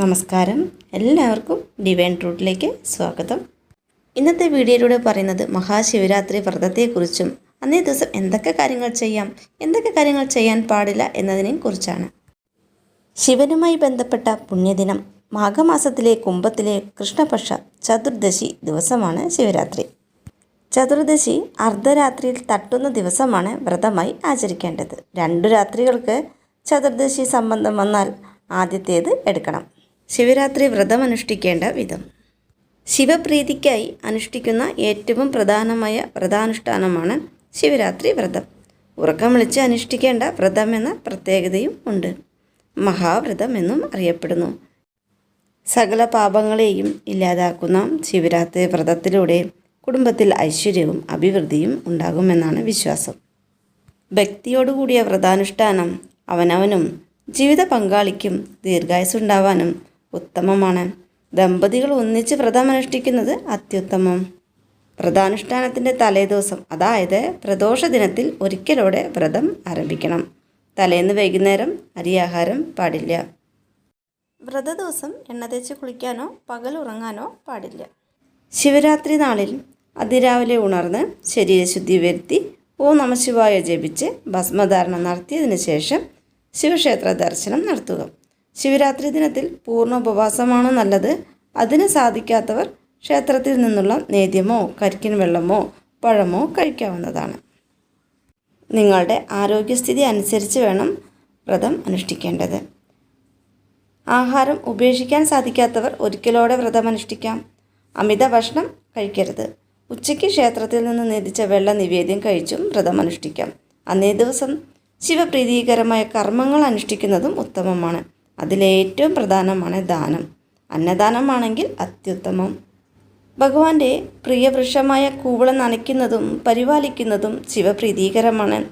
നമസ്കാരം. എല്ലാവർക്കും ഡിവൈൻ റൂട്ടിലേക്ക് സ്വാഗതം. ഇന്നത്തെ വീഡിയോയിലൂടെ പറയുന്നത് മഹാശിവരാത്രി വ്രതത്തെക്കുറിച്ചും അന്നേ ദിവസം എന്തൊക്കെ കാര്യങ്ങൾ ചെയ്യാം എന്തൊക്കെ കാര്യങ്ങൾ ചെയ്യാൻ പാടില്ല എന്നതിനെയും കുറിച്ചാണ്. ശിവനുമായി ബന്ധപ്പെട്ട പുണ്യദിനം മാഘമാസത്തിലെ കുംഭത്തിലെ കൃഷ്ണപക്ഷ ചതുർദശി ദിവസമാണ് ശിവരാത്രി. ചതുർദശി അർദ്ധരാത്രിയിൽ തട്ടുന്ന ദിവസമാണ് വ്രതമായി ആചരിക്കേണ്ടത്. രണ്ടു രാത്രികൾക്ക് ചതുർദശി സംബന്ധം വന്നാൽ ആദ്യത്തേത് എടുക്കണം. ശിവരാത്രി വ്രതം അനുഷ്ഠിക്കേണ്ട വിധം. ശിവപ്രീതിക്കായി അനുഷ്ഠിക്കുന്ന ഏറ്റവും പ്രധാനമായ വ്രതാനുഷ്ഠാനമാണ് ശിവരാത്രി വ്രതം. ഉറക്കം വിളിച്ച് അനുഷ്ഠിക്കേണ്ട വ്രതം എന്ന പ്രത്യേകതയും ഉണ്ട്. മഹാവ്രതം എന്നും അറിയപ്പെടുന്നു. സകല പാപങ്ങളെയും ഇല്ലാതാക്കുന്ന ശിവരാത്രി വ്രതത്തിലൂടെ കുടുംബത്തിൽ ഐശ്വര്യവും അഭിവൃദ്ധിയും ഉണ്ടാകുമെന്നാണ് വിശ്വാസം. ഭക്തിയോടുകൂടിയ വ്രതാനുഷ്ഠാനം അവനവനും ജീവിത പങ്കാളിക്കും ദീർഘായുസുണ്ടാവാനും ഉത്തമമാണ്. ദമ്പതികൾ ഒന്നിച്ച് വ്രതമനുഷ്ഠിക്കുന്നത് അത്യുത്തമം. വ്രതാനുഷ്ഠാനത്തിന്റെ തലേദിവസം അതായത് പ്രദോഷ ദിനത്തിൽ ഒരിക്കലോടെ വ്രതം ആരംഭിക്കണം. തലേന്ന് വൈകുന്നേരം അരിയാഹാരം പാടില്ല. വ്രത ദിവസം എണ്ണ തേച്ച് കുളിക്കാനോ പകൽ ഉറങ്ങാനോ പാടില്ല. ശിവരാത്രി നാളിൽ അതിരാവിലെ ഉണർന്ന് ശരീരശുദ്ധി വരുത്തി ഓ നമശിവായ ജപിച്ച് ഭസ്മധാരണം നടത്തിയതിനു ശേഷം ശിവക്ഷേത്ര ദർശനം നടത്തുക. ശിവരാത്രി ദിനത്തിൽ പൂർണ ഉപവാസമാണ് നല്ലത്? അതിന് സാധിക്കാത്തവർ ക്ഷേത്രത്തിൽ നിന്നുള്ള നേദ്യമോ കരിക്കിൻ വെള്ളമോ പഴമോ കഴിക്കാവുന്നതാണ്. നിങ്ങളുടെ ആരോഗ്യസ്ഥിതി അനുസരിച്ച് വേണം വ്രതം അനുഷ്ഠിക്കേണ്ടത്. ആഹാരം ഉപേക്ഷിക്കാൻ സാധിക്കാത്തവർ ഒരിക്കലോടെ വ്രതം അനുഷ്ഠിക്കാം. അമിത ഭക്ഷണം കഴിക്കരുത്. ഉച്ചയ്ക്ക് ക്ഷേത്രത്തിൽ നിന്ന് നേദിച്ച വെള്ള നിവേദ്യം കഴിച്ചും വ്രതം അനുഷ്ഠിക്കാം. അന്നേ ദിവസം ശിവപ്രീതികരമായ കർമ്മങ്ങൾ അനുഷ്ഠിക്കുന്നതും ഉത്തമമാണ്. അതിലേറ്റവും പ്രധാനമാണ് ദാനം. അന്നദാനമാണെങ്കിൽ അത്യുത്തമം. ഭഗവാന്റെ പ്രിയവൃക്ഷമായ കൂവളം നനയ്ക്കുന്നതും പരിപാലിക്കുന്നതും ശിവപ്രീതികരമാണ്.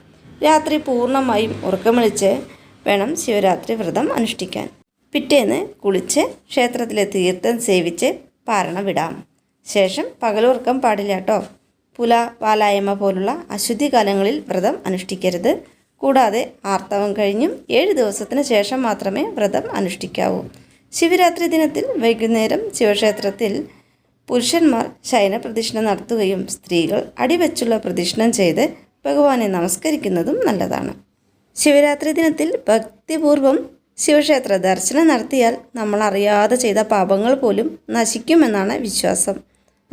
രാത്രി പൂർണമായും ഉറക്കമൊഴിച്ച് വേണം ശിവരാത്രി വ്രതം അനുഷ്ഠിക്കാൻ. പിറ്റേന്ന് കുളിച്ച് ക്ഷേത്രത്തിലെ തീർത്ഥം സേവിച്ച് പാരണ വിടാം. ശേഷം പകലുറക്കം പാടില്ല കേട്ടോ പുല വാലായ്മ പോലുള്ള അശുദ്ധി കാലങ്ങളിൽ വ്രതം അനുഷ്ഠിക്കരുത്. കൂടാതെ ആർത്തവം കഴിഞ്ഞും ഏഴ് ദിവസത്തിന് ശേഷം മാത്രമേ വ്രതം അനുഷ്ഠിക്കാവൂ. ശിവരാത്രി ദിനത്തിൽ വൈകുന്നേരം ശിവക്ഷേത്രത്തിൽ പുരുഷന്മാർ ശയന പ്രദക്ഷിണം നടത്തുകയും സ്ത്രീകൾ അടിവെച്ചുള്ള പ്രദക്ഷിണം ചെയ്ത് ഭഗവാനെ നമസ്കരിക്കുന്നതും നല്ലതാണ്. ശിവരാത്രി ദിനത്തിൽ ഭക്തിപൂർവം ശിവക്ഷേത്ര ദർശനം നടത്തിയാൽ നമ്മൾ അറിയാതെ ചെയ്ത പാപങ്ങൾ പോലും നശിക്കുമെന്നാണ് വിശ്വാസം.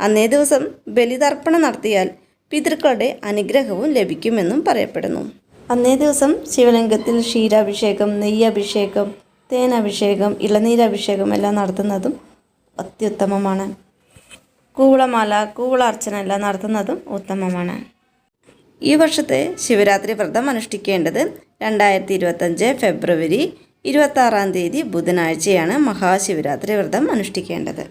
അന്നേ ദിവസം ബലിതർപ്പണം നടത്തിയാൽ പിതൃക്കളുടെ അനുഗ്രഹവും ലഭിക്കുമെന്നും പറയപ്പെടുന്നു. അന്നേ ദിവസം ശിവലിംഗത്തിൽ ക്ഷീരാഭിഷേകം നെയ്യഭിഷേകം തേനഭിഷേകം ഇളനീരഭിഷേകം എല്ലാം നടത്തുന്നതും അത്യുത്തമമാണ്. കൂവളമാല കൂവളാർച്ചന എല്ലാം നടത്തുന്നതും ഉത്തമമാണ്. ഈ വർഷത്തെ ശിവരാത്രി വ്രതം അനുഷ്ഠിക്കേണ്ടത് രണ്ടായിരത്തി ഇരുപത്തഞ്ച് ഫെബ്രുവരി ഇരുപത്താറാം തീയതി ബുധനാഴ്ചയാണ് മഹാശിവരാത്രി വ്രതം അനുഷ്ഠിക്കേണ്ടത്.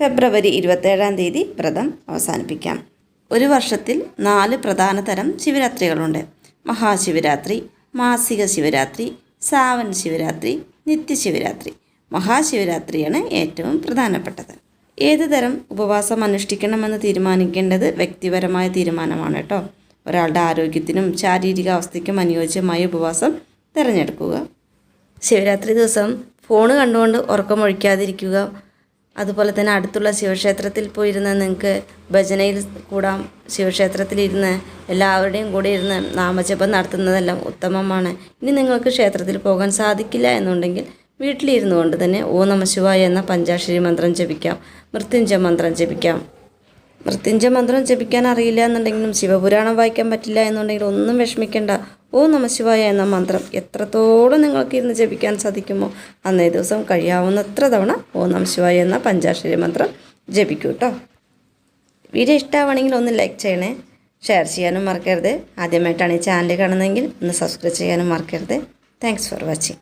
ഫെബ്രുവരി ഇരുപത്തേഴാം തീയതി വ്രതം അവസാനിപ്പിക്കാം. ഒരു വർഷത്തിൽ നാല് പ്രധാനതരം ശിവരാത്രികളുണ്ട്. മഹാശിവരാത്രി മാസിക ശിവരാത്രി സാവൻ ശിവരാത്രി നിത്യശിവരാത്രി മഹാശിവരാത്രിയാണ് ഏറ്റവും പ്രധാനപ്പെട്ടത്. ഏത് തരം ഉപവാസം അനുഷ്ഠിക്കണമെന്ന് തീരുമാനിക്കേണ്ടത് വ്യക്തിപരമായ തീരുമാനമാണ് കേട്ടോ. ഒരാളുടെ ആരോഗ്യത്തിനും ശാരീരികാവസ്ഥയ്ക്കും അനുയോജ്യമായ ഉപവാസം തിരഞ്ഞെടുക്കുക. ശിവരാത്രി ദിവസം ഫോൺ കണ്ടുകൊണ്ട് ഉറക്കമൊഴിക്കാതിരിക്കുക അതുപോലെ തന്നെ അടുത്തുള്ള ശിവക്ഷേത്രത്തിൽ പോയിരുന്ന് നിങ്ങൾക്ക് ഭജനയിൽ കൂടാം ശിവക്ഷേത്രത്തിലിരുന്ന് എല്ലാവരുടെയും കൂടെ ഇരുന്ന് നാമജപം നടത്തുന്നതെല്ലാം ഉത്തമമാണ്. ഇനി നിങ്ങൾക്ക് ക്ഷേത്രത്തിൽ പോകാൻ സാധിക്കില്ല എന്നുണ്ടെങ്കിൽ വീട്ടിലിരുന്നു കൊണ്ട് തന്നെ ഓ നമശിവായ എന്ന പഞ്ചാക്ഷരി മന്ത്രം ജപിക്കാം. മൃത്യുഞ്ജ മന്ത്രം ജപിക്കാം. മൃത്യുഞ്ജ മന്ത്രം ജപിക്കാൻ അറിയില്ല എന്നുണ്ടെങ്കിലും ശിവപുരാണം വായിക്കാൻ പറ്റില്ല എന്നുണ്ടെങ്കിൽ ഒന്നും വിഷമിക്കേണ്ട. ഓ നമശിവായ എന്ന മന്ത്രം എത്രത്തോളം നിങ്ങൾക്ക് ഇരുന്ന് ജപിക്കാൻ സാധിക്കുമോ അന്നേ ദിവസം കഴിയാവുന്നത്ര തവണ ഓ നമശിവായ എന്ന പഞ്ചാക്ഷരി മന്ത്രം ജപിക്കൂ കേട്ടോ വീഡിയോ ഇഷ്ടമാണെങ്കിൽ ഒന്ന് ലൈക്ക് ചെയ്യണേ. ഷെയർ ചെയ്യാനും മറക്കരുത്. ആദ്യമായിട്ടാണ് ഈ ചാനൽ കാണുന്നതെങ്കിൽ ഒന്ന് സബ്സ്ക്രൈബ് ചെയ്യാനും മറക്കരുത്. Thanks for watching